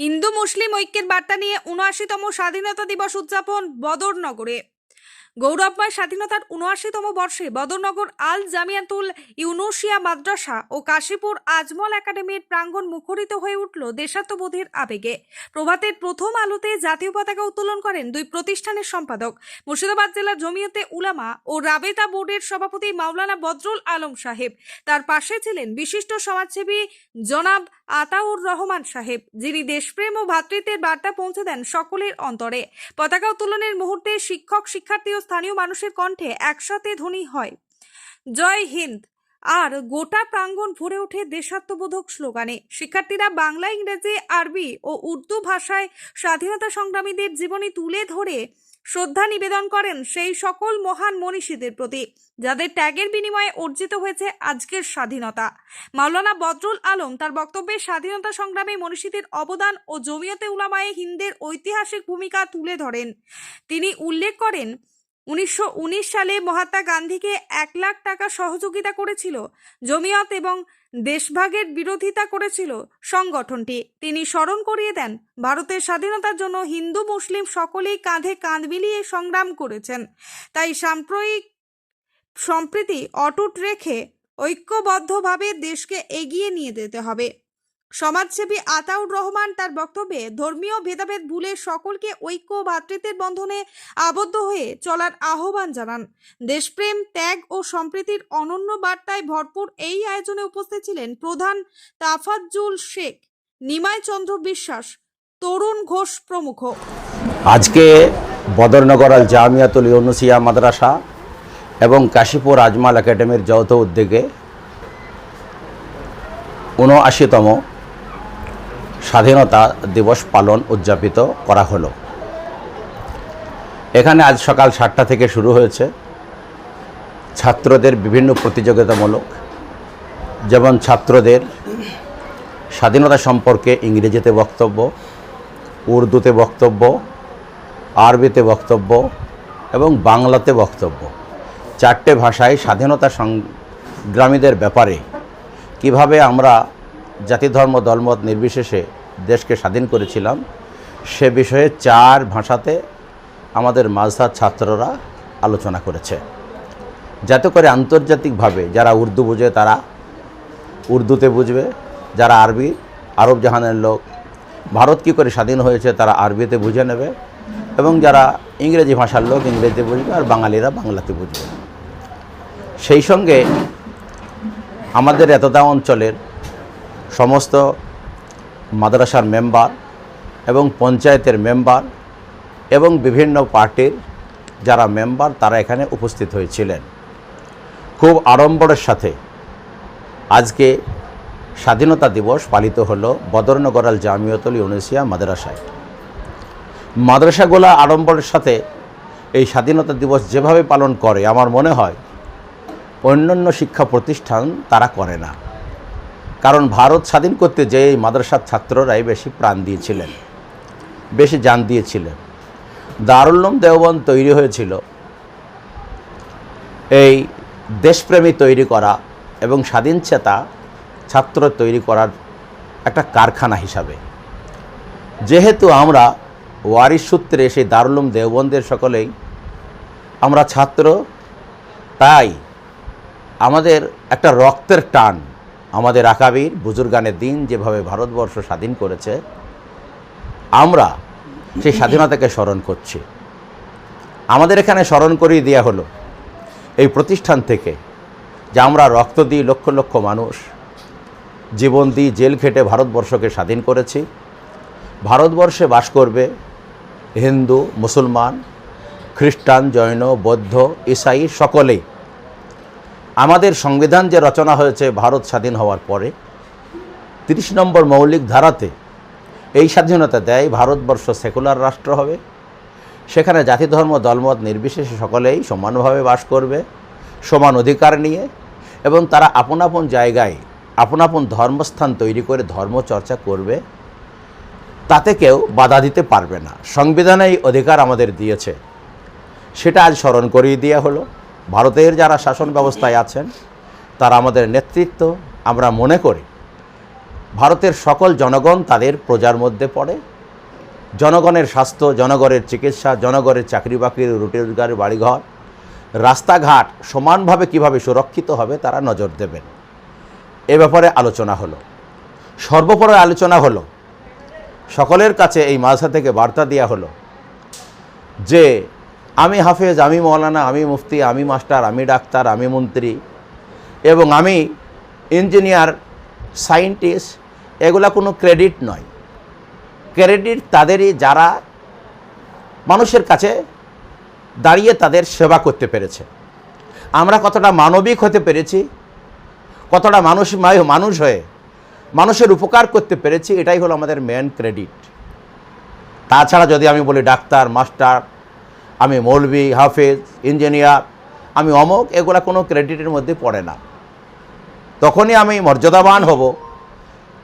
হিন্দু মুসলিম ঐক্যের বার্তা নিয়ে উনআশিতম স্বাধীনতা দিবস উদযাপন বদরনগরে। গৌরবময় স্বাধীনতার উনআশিতম বর্ষে বদরনগর আল জামিয়াতুল ইউনুসিয়া মাদ্রাসা ও কাশীপুর আজমল একাডেমির প্রাঙ্গণ মুখরিত হয়ে উঠল দেশাত্মবোধের আবেগে। প্রভাতের প্রথম আলোতে জাতীয় পতাকা উত্তোলন করেন দুই প্রতিষ্ঠানের সম্পাদক। মুর্শিদাবাদ জেলা জমিয়তে উলামা ও রাবেতা বোর্ডের সভাপতি মাওলানা বদরুল আলম সাহেব। তার পাশে ছিলেন বিশিষ্ট সমাজসেবী জনাব আতাউর রহমান সাহেব, যিনি দেশপ্রেম ও ভ্রাতৃত্বের বার্তা পৌঁছে দেন সকলের অন্তরে। পতাকা উত্তোলনের মুহূর্তে শিক্ষক শিক্ষার্থী স্থানীয় মানুষের কণ্ঠে একসাথে ধ্বনি হয়। জয় হিন্দ! আর গোটা প্রাঙ্গণ ভরে ওঠে দেশাত্মবোধক স্লোগানে। শিক্ষার্থীরা বাংলা, ইংরেজি, আরবি ও উর্দু ভাষায় স্বাধীনতা সংগ্রামীদের জীবনী তুলে ধরে শ্রদ্ধা নিবেদন করেন সেই সকল মহান মনীষীদের প্রতি, যাদের ট্যাগের বিনিময়ে অর্জিত হয়েছে আজকের স্বাধীনতা। মাওলানা বদরুল আলম তার বক্তব্যে স্বাধীনতা সংগ্রামে মনীষীদের অবদান ও জমিয়তে উলামায়ে হিন্দের ঐতিহাসিক ভূমিকা তুলে ধরেন। তিনি উল্লেখ করেন উনিশশো উনিশ সালে মহাত্মা গান্ধীকে এক লাখ টাকা সহযোগিতা করেছিল, জমিয়ত এবং দেশভাগের বিরোধিতা করেছিল সংগঠনটি। তিনি স্মরণ করিয়ে দেন, ভারতের স্বাধীনতার জন্য হিন্দু, মুসলিম সকলেই কাঁধে কাঁধ মিলিয়ে সংগ্রাম করেছেন। তাই সাম্প্রয়িক সম্প্রীতি অটুট রেখে ঐক্যবদ্ধভাবে দেশকে এগিয়ে নিয়ে যেতে হবে। সমাজসেবী আতাউর রহমান তার বক্তব্যে, ধর্মীয় ভেদাভেদ ভুলে সকলকে ঐক্য ও ভ্রাতৃত্বের বন্ধনে আবদ্ধ হয়ে চলার আহ্বান জানান। দেশপ্রেম, ত্যাগ ও সম্প্রীতির অনন্য বার্তায় ভরপুর এই আয়োজনে উপস্থিত ছিলেন প্রধান তাফাজ্জুল শেখ, নিমাই চন্দ্র বিশ্বাস, তরুণ ঘোষ প্রমুখ। আজকে বদরনগর আল জামিয়াতুল ইউনুসিয়া মাদ্রাসা এবং কাশীপুর আজমাল একাডেমির যৌথ উদ্যোগে উনআশিতম স্বাধীনতা দিবস পালন উদযাপিত করা হলো। এখানে আজ সকাল সাতটা থেকে শুরু হয়েছে। ছাত্রদের বিভিন্ন প্রতিযোগিতামূলক, যেমন ছাত্রদের স্বাধীনতা সম্পর্কে ইংরেজিতে বক্তব্য, উর্দুতে বক্তব্য, আরবিতে বক্তব্য এবং বাংলাতে বক্তব্য। চারটে ভাষায় স্বাধীনতা সংগ্রামীদের ব্যাপারে কীভাবে আমরা জাতি, ধর্ম, দলমত নির্বিশেষে দেশকে স্বাধীন করেছিলাম, সে বিষয়ে চার ভাষাতে আমাদের মাঝহার ছাত্ররা আলোচনা করেছে। যাতে করে আন্তর্জাতিকভাবে যারা উর্দু বুঝে তারা উর্দুতে বুঝবে, যারা আরবি, আরব জাহানের লোক, ভারত কী করে স্বাধীন হয়েছে তারা আরবিতে বুঝে নেবে এবং যারা ইংরেজি ভাষার লোক ইংরেজিতে বুঝবে আর বাঙালিরা বাংলাতে বুঝবে। সেই সঙ্গে আমাদের এতদা অঞ্চলের সমস্ত মাদ্রাসার মেম্বার এবং পঞ্চায়েতের মেম্বার এবং বিভিন্ন পার্টির যারা মেম্বার, তারা এখানে উপস্থিত হয়েছিলেন। খুব আড়ম্বরের সাথে আজকে স্বাধীনতা দিবস পালিত হলো বদরনগর আল জামিয়তুল ইউনিসিয়া মাদ্রাসায়। মাদ্রাসাগুলা আড়ম্বরের সাথে এই স্বাধীনতা দিবস যেভাবে পালন করে, আমার মনে হয় অন্যান্য শিক্ষা প্রতিষ্ঠান তারা করে না। কারণ ভারত স্বাধীন করতে যে মাদ্রাসার ছাত্ররাই বেশি প্রাণ দিয়েছিলেন, বেশি জান দিয়েছিলেন। দারুল্লুম দেওবন্দ তৈরি হয়েছিল। এই দেশপ্রেমী তৈরি করা এবং স্বাধীন চেতা ছাত্র তৈরি করার একটা কারখানা হিসাবে। যেহেতু আমরা ওয়ারিশ সূত্রে সেই দারুলুম দেওবন্দের সকলেই আমরা ছাত্র, তাই আমাদের একটা রক্তের টান আমাদের আকাবির বুজুর্গানের দিন যেভাবে ভারতবর্ষ স্বাধীন করেছে, আমরা সেই স্বাধীনতাকে স্মরণ করছি। আমাদের এখানে স্মরণ করিয়ে দেওয়া হলো এই প্রতিষ্ঠান থেকে যে আমরা রক্ত দিই লক্ষ লক্ষ মানুষ জীবন দিই জেল খেটে ভারতবর্ষকে স্বাধীন করেছি। ভারতবর্ষে বাস করবে হিন্দু, মুসলমান, খ্রিস্টান, জৈন, বৌদ্ধ, ইসাই সকলেই। আমাদের সংবিধান যে রচনা হয়েছে ভারত স্বাধীন হওয়ার পরে, তিরিশ নম্বর মৌলিক ধারাতে এই স্বাধীনতা দেয় ভারতবর্ষ সেকুলার রাষ্ট্র হবে। সেখানে জাতি, ধর্ম, দলমত নির্বিশেষে সকলেই সমানভাবে বাস করবে, সমান অধিকার নিয়ে এবং তারা আপন আপন জায়গায় আপন আপন ধর্মস্থান তৈরি করে ধর্মচর্চা করবে। তাতে কেউ বাধা দিতে পারবে না। সংবিধানে এই অধিকার আমাদের দিয়েছে। সেটা আজ স্মরণ করিয়ে দেওয়া হলো। ভারতের যারা শাসন ব্যবস্থায় আছেন, তারা আমাদের নেতৃত্ব, আমরা মনে করি ভারতের সকল জনগণ তাদের প্রজার মধ্যে পড়ে। জনগণের স্বাস্থ্য, জনগণের চিকিৎসা, জনগণের চাকরি বাকরির রুটি রোজগারের বাড়িঘর, রাস্তাঘাট সমানভাবে কীভাবে সুরক্ষিত হবে তারা নজর দেবেন। এ ব্যাপারে আলোচনা হলো। সর্বোপরি আলোচনা হলো, সকলের কাছে এই মাঝা থেকে বার্তা দেওয়া হলো যে আমি হাফেজ, আমি মৌলানা, আমি মুফতি, আমি মাস্টার, আমি ডাক্তার, আমি মন্ত্রী এবং আমি ইঞ্জিনিয়ার, সায়েন্টিস্ট, এগুলা কোনো ক্রেডিট নয়। ক্রেডিট তাদেরই যারা মানুষের কাছে দাঁড়িয়ে তাদের সেবা করতে পেরেছে। আমরা কতটা মানবিক হতে পেরেছি, কতটা মানুষ মানুষ হয়ে মানুষের উপকার করতে পেরেছি, এটাই হলো আমাদের মেন ক্রেডিট তাছাড়া যদি আমি বলি ডাক্তার, মাস্টার আমি মৌলবি হাফেজ, ইঞ্জিনিয়ার, আমি অমক এগুলা কোনো ক্রেডিটের মধ্যে পড়ে না। তখনই আমি মর্যাদাবান হব,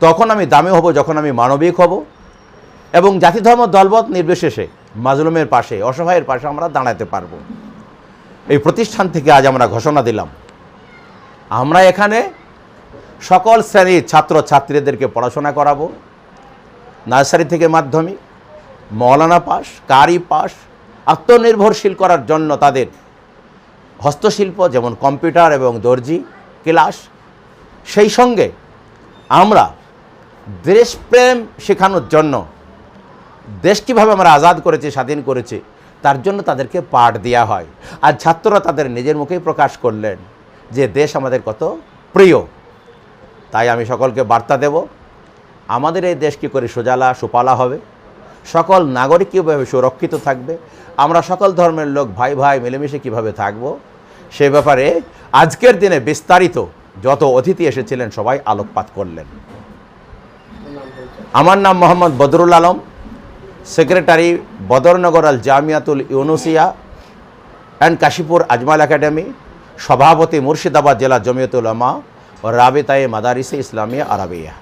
তখন আমি দামি হব, যখন আমি মানবিক হব, এবং জাতি ধর্ম দলবত নির্বিশেষে, মাজলুমের পাশে, অসহায়ের পাশে আমরা দাঁড়াতে পারব। এই প্রতিষ্ঠান থেকে আজ আমরা ঘোষণা দিলাম, আমরা এখানে সকল শ্রেণির ছাত্র ছাত্রীদেরকে পড়াশোনা করাবো। নার্সারি থেকে মাধ্যমিক, মৌলানা পাস, কারি পাস আত্মনির্ভরশীল করার জন্য তাদের হস্তশিল্প, যেমন কম্পিউটার এবং দর্জি, ক্লাস। সেই সঙ্গে আমরা দেশপ্রেম শেখানোর জন্য দেশ কীভাবে আমরা আজাদ করেছি, স্বাধীন করেছি, তার জন্য তাদেরকে পাঠ দেওয়া হয়। আর ছাত্ররা তাদের নিজের মুখেই প্রকাশ করলেন যে দেশ আমাদের কত প্রিয়। তাই আমি সকলকে বার্তা দেব, আমাদের এই দেশ কী করে সোজালা সুপালা হবে? সকল নাগরিক কীভাবে সুরক্ষিত থাকবে? আমরা সকল ধর্মের লোক ভাই ভাই মিলেমিশে কীভাবে থাকব? সে ব্যাপারে আজকের দিনে বিস্তারিত যত অতিথি এসেছিলেন সবাই আলোকপাত করলেন। আমার নাম Mohammad Badrul Alam, secretary Badarnagar Al Jamiatul Yunusia and Kashipur Ajmal academy, সভাপতি মুর্শিদাবাদ জেলা জমিয়তুল আমা ও রাবিতায়ে মাদারিসে ইসলামিয়া আরাবিয়া।